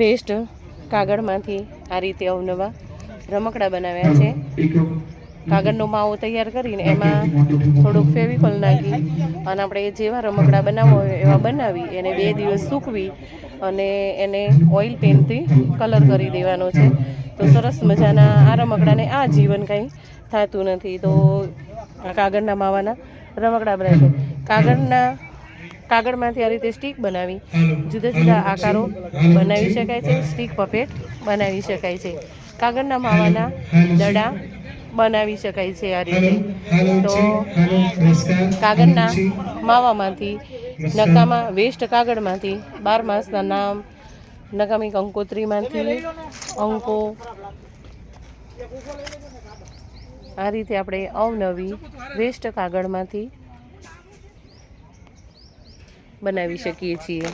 Waste કાગળમાંથી આ રીતે અવનવા રમકડા બનાવ્યા છે. કાગળનો માવો તૈયાર કરીને એમાં થોડુંક ફેવિકોલ નાખી અને આપણે જેવા રમકડા બનાવવા હોય એવા બનાવી એને બે દિવસ સૂકવી અને એને ઓઇલ પેનથી કલર કરી દેવાનો છે. તો સરસ મજાના આ રમકડાને આ જીવન કંઈ થતું નથી. તો આ કાગળના માવાના રમકડા બનાવે છે. કાગળના કાગળમાંથી આ રીતે સ્ટીક બનાવી. જુદા જુદા આકારો બનાવી શકાય છે સ્ટીક પપેટ બનાવી શકાય છે. કાગળના માવાના દડા બનાવી શકાય છે આ રીતે. તો કાગળના માવામાંથી નકામા વેસ્ટ કાગળમાંથી બાર માસના નામ નકામી કંકોત્રીમાંથી અંકો આ રીતે આપણે અવનવી વેસ્ટ કાગળમાંથી બનાવી શકીએ છીએ.